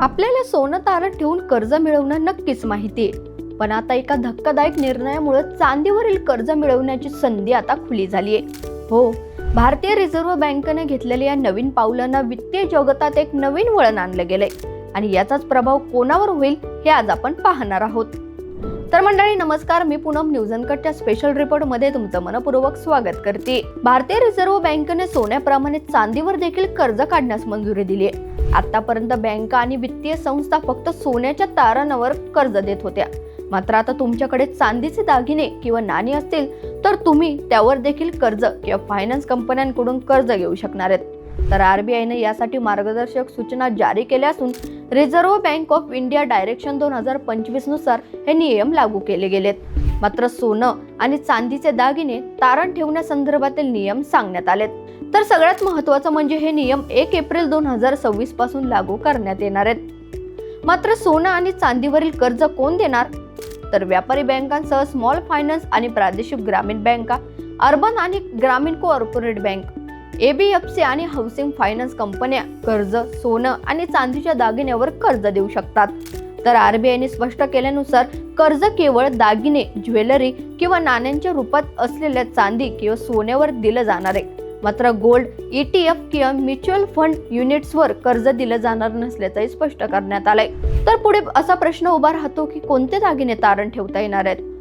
आपल्याला सोनं तारण ठेवून कर्ज मिळवणं नक्कीच माहिती. आहे पण आता एका धक्कादायक निर्णयामुळे चांदीवरील कर्ज मिळवण्याची संधी आता खुली झाली आहे हो भारतीय रिझर्व्ह बँकेने घेतलेल्या या नवीन पावलानं वित्तीय जगतात एक नवीन वळण आणलं गेलंय. आणि याचाच प्रभाव कोणावर होईल हे आज आपण पाहणार आहोत. तर मंडळी नमस्कार. मी पूनम न्यूज अनकटच्या स्पेशल रिपोर्टमध्ये तुमचं मनपूर्वक स्वागत करते. भारतीय रिझर्व्ह बँकेने सोन्याप्रमाणे चांदीवर देखील कर्ज काढण्यास मंजुरी दिली आहे. आतापर्यंत बँका आणि वित्तीय संस्था फक्त सोन्याच्या तारणावर कर्ज देत होत्या. मात्र आता तुमच्याकडे चांदीचे दागिने किंवा नाणी असतील तर तुम्ही त्यावर देखील कर्ज किंवा फायनान्स कंपन्यांकडून कर्ज घेऊ शकणार आहेत. तर आरबीआयने यासाठी मार्गदर्शक सूचना जारी केल्या असून reserve bank of India direction दोन हजार पंचवीसनुसार हे नियम लागू केले गेलेत. मात्र सोनं आणि चांदीचे दागिने तारण ठेवण्यासंदर्भातील नियम सांगण्यात आलेत. तर सगळ्यात महत्त्वाचं म्हणजे हे नियम एक एप्रिल दोन हजार सव्वीसपासून लागू करण्यात येणार आहेत. मात्र सोनं आणि चांदीवरील कर्ज कोण देणार? तर व्यापारी बँकांसह स्मॉल फायनान्स आणि प्रादेशिक ग्रामीण बँका अर्बन आणि ग्रामीण कोऑर्पोरेट बँक एबीएफसी आणि हाऊसिंग फायनान्स कंपन्या कर्ज सोनं आणि चांदीच्या दागिन्यावर कर्ज देऊ शकतात. तर आरबीआयने स्पष्ट केल्यानुसार कर्ज केवळ दागिने ज्वेलरी किंवा नाण्यांच्या रूपात असलेल्या चांदी किंवा सोन्यावर दिलं जाणार आहे. मात्र गोल्ड ईटीएफ किंवा म्युच्युअल फंड युनिट्सवर कर्ज दिलं जाणार नसल्याचंही स्पष्ट करण्यात आलंय. तर पुढे असा प्रश्न उभा राहतो की कोणते दागिने तारण ठेवता येणार आहेत?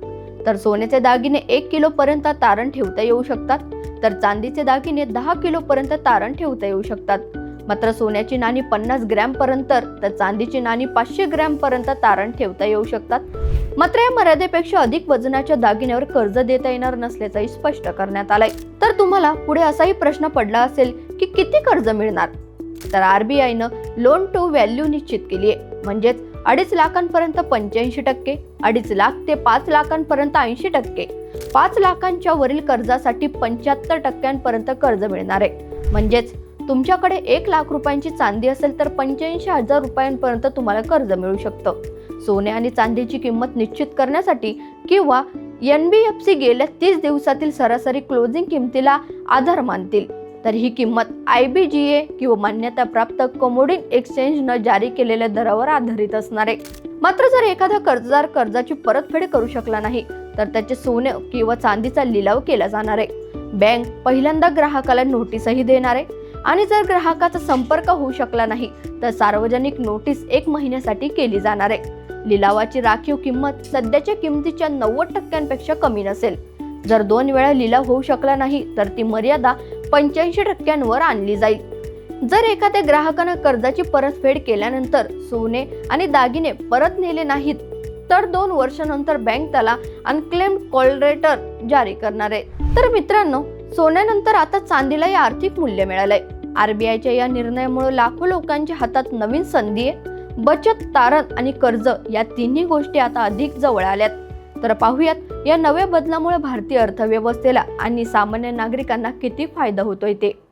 तर सोन्याचे दागिने एक किलो पर्यंत तारण ठेवता येऊ शकतात. तर चांदीचे दागिने दहा किलो पर्यंत तारण ठेवता येऊ शकतात. मात्र सोन्याची नाणी पन्नास ग्रॅम पर्यंत तर चांदीची नाणी पाचशे ग्रॅम पर्यंत तारण ठेवता येऊ शकतात. मात्र या मर्यादेपेक्षा अधिक वजनाच्या दागिन्यावर कर्ज देता येणार नसल्याचंही स्पष्ट करण्यात आलंय. तर तुम्हाला पुढे असाही प्रश्न पडला असेल की किती कर्ज मिळणार? तर आरबीआयनं लोन टू व्हॅल्यू निश्चित केली आहे म्हणजेच अडीच लाखांपर्यंत पंच्याऐंशी टक्के अडीच लाख ते पाच लाखांपर्यंत ऐंशी टक्के. पाच लाखांच्या वरील कर्जासाठी पंच्याहत्तर टक्क्यांपर्यंत कर्ज मिळणार आहे. म्हणजेच तुमच्याकडे एक लाख रुपयांची चांदी असेल तर पंच्याऐंशी हजार रुपयांपर्यंत तुम्हाला कर्ज मिळू शकतं. सोने आणि चांदीची किंमत निश्चित करण्यासाठी किंवा एन बी एफ सी गेल्या तीस दिवसातील सरासरी क्लोजिंग किमतीला आधार मानतील. तर ही किंमत आय बी जी ए किंवा मान्यताप्राप्त कमोडिन एक्सचेंजनं जारी केलेल्या दरावर आधारित असणार आहे. मात्र जर एखादा कर्जदार कर्जाची परतफेड करू शकला नाही तर त्याचे सोने किंवा चांदीचा लिलाव केला जाणार आहे. बँक पहिल्यांदा ग्राहकाला नोटीसही देणार आहे आणि जर ग्राहकाचा संपर्क होऊ शकला नाही तर सार्वजनिक नोटीस एक महिन्यासाठी केली जाणार आहे. लिलावाची राखीव किंमत सध्याच्या किमतीच्या नव्वद टक्क्यांपेक्षा कमी नसेल. जर दोन वेळा लिलाव होऊ शकला नाही तर ती मर्यादा पंच्याऐंशी टक्क्यांवर आणली जाईल. जर एखाद्या ग्राहकानं कर्जाची परतफेड केल्यानंतर सोने आणि दागिने परत नेले नाहीत तर दोन वर्षानंतर बँक त्याला अनक्लेम्ड कॉलरेटर जारी करणार आहे. तर मित्रांनो सोन्यानंतर आता चांदीलाही आर्थिक मूल्य मिळालंय. आरबीआयच्या या निर्णयामुळे लाखो लोकांच्या हातात नवीन संधी आहे. बचत तारण आणि कर्ज या तिन्ही गोष्टी आता अधिक जवळ आल्यात. तर पाहूयात या नव्या बदलामुळे भारतीय अर्थव्यवस्थेला आणि सामान्य नागरिकांना किती फायदा होतोय ते?